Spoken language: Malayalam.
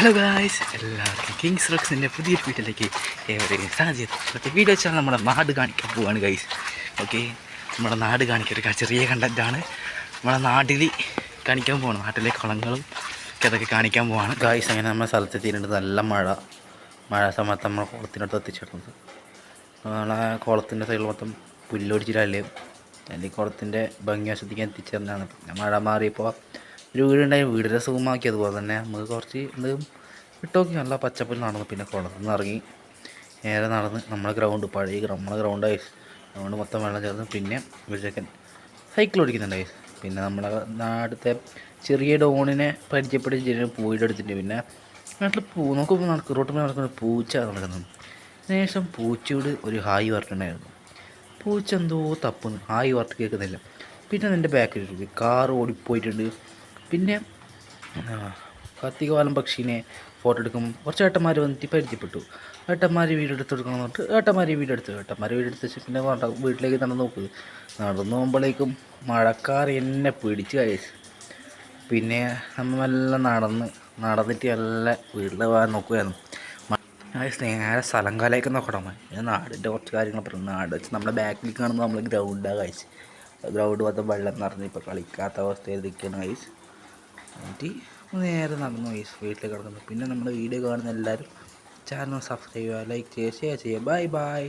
ഹലോ ഗായ്സ് എല്ലാവർക്കും കിങ്സ് റോക്സിന്റെ പുതിയൊരു വീട്ടിലേക്ക് ഏവരെയും സാധ്യത ഇന്നത്തെ വീഡിയോ വെച്ചാൽ നമ്മുടെ നാട് കാണിക്കാൻ പോവാണ് ഗൈസ് ഓക്കെ നമ്മുടെ നാട് കാണിക്കാൻ ഒരു ചെറിയ കണ്ടന്റാണ് നമ്മുടെ നാട്ടിൽ കാണിക്കാൻ പോകണം നാട്ടിലെ കുളങ്ങളും അതൊക്കെ കാണിക്കാൻ പോവാണ്. ഗായ്സ് അങ്ങനെ നമ്മുടെ സ്ഥലത്തെത്തിയിട്ടുണ്ട്. നല്ല മഴ. മഴ സമയത്ത് നമ്മൾ കുളത്തിനടുത്ത് എത്തിച്ചിട്ടുണ്ട് നമ്മളെ കുളത്തിന്റെ സൈഡിൽ മൊത്തം പുല്ലൊടിച്ചിട്ടല്ലേ അല്ലെങ്കിൽ കുളത്തിന്റെ ഭംഗി ആസ്വദിക്കാൻ എത്തിച്ചേർന്നാണ് മഴ മാറിയപ്പോൾ ഒരു വീടുണ്ടായി വീടിന്റെ സുഖമാക്കി. അതുപോലെ തന്നെ നമുക്ക് കുറച്ച് എന്ത് ഇട്ടോക്കി നല്ല പച്ചപ്പിൽ നടന്നു. പിന്നെ കുളത്തിൽ നിന്ന് ഇറങ്ങി. നേരെ നടന്ന് നമ്മളെ ഗ്രൗണ്ട് പഴയ നമ്മളെ ഗ്രൗണ്ടായി ഗ്രൗണ്ട് മൊത്തം വെള്ളം ചേർന്ന് പിന്നെ ഒരു ചെക്കൻ സൈക്കിൾ ഓടിക്കുന്നുണ്ടായി. പിന്നെ നമ്മളെ നാട്ടിലത്തെ ചെറിയ ഡോണിനെ പരിചയപ്പെട്ട് ചെറിയ പൂയുടെ എടുത്തിട്ട് പിന്നെ നാട്ടിൽ പൂ നോക്കുമ്പോൾ നടക്കും റോട്ടിൽ നടക്കുന്ന പൂച്ച നടക്കുന്നത് അതിനുശേഷം പൂച്ചയോട് ഒരു ഹായ് പറഞ്ഞിട്ടുണ്ടായിരുന്നു. പൂച്ച എന്തോ തപ്പുന്നു. ഹായ് വർക്ക് കേൾക്കുന്നില്ല. പിന്നെ നിന്റെ ബാക്കിൽ കാർ ഓടിപ്പോയിട്ടുണ്ട്. പിന്നെ കത്തികവാലം പക്ഷീനെ ഫോട്ടോ എടുക്കും. കുറച്ച് ഏട്ടന്മാർ വന്നിട്ട് പരിചയപ്പെട്ടു. ഏട്ടന്മാർ വീടെടുത്ത് എടുക്കണം എന്ന് പറഞ്ഞിട്ട് ഏട്ടന്മാർ വീടെടുത്ത് ഏട്ടന്മാർ വീടെടുത്ത് വെച്ച് പിന്നെ വീട്ടിലേക്ക് നടന്ന് നോക്ക്. നടന്നു പോകുമ്പോഴേക്കും മഴക്കാർ എന്നെ പിടിച്ച് കഴിച്ചു പിന്നെ നമ്മളെല്ലാം നടന്ന് നടന്നിട്ട് നല്ല വീട്ടിൽ പോകാൻ നോക്കുകയായിരുന്നു നേരെ സ്ഥലം കാലയൊക്കെ നോക്കണം. ഞാൻ നാടിന്റെ കുറച്ച് കാര്യങ്ങൾ പറഞ്ഞു. നാട് വെച്ച് നമ്മുടെ ബാക്കിൽ കാണുമ്പോൾ നമ്മൾ ഗ്രൗണ്ടാണ് കഴിച്ച് ഗ്രൗണ്ട് മൊത്തം വെള്ളം നിറഞ്ഞ് ഇപ്പോൾ കളിക്കാത്ത അവസ്ഥയിൽ നിൽക്കുകയാണ് കഴിച്ച് എന്നിട്ട് നേരെ നടന്നു ഈ വീട്ടിൽ കിടക്കുന്നു. പിന്നെ നമ്മുടെ വീഡിയോ കാണുന്ന എല്ലാവരും ചാനൽ സബ്സ്ക്രൈബ് ചെയ്യുക ലൈക്ക് ചെയ്യുക ഷെയർ ചെയ്യുക. Bye bye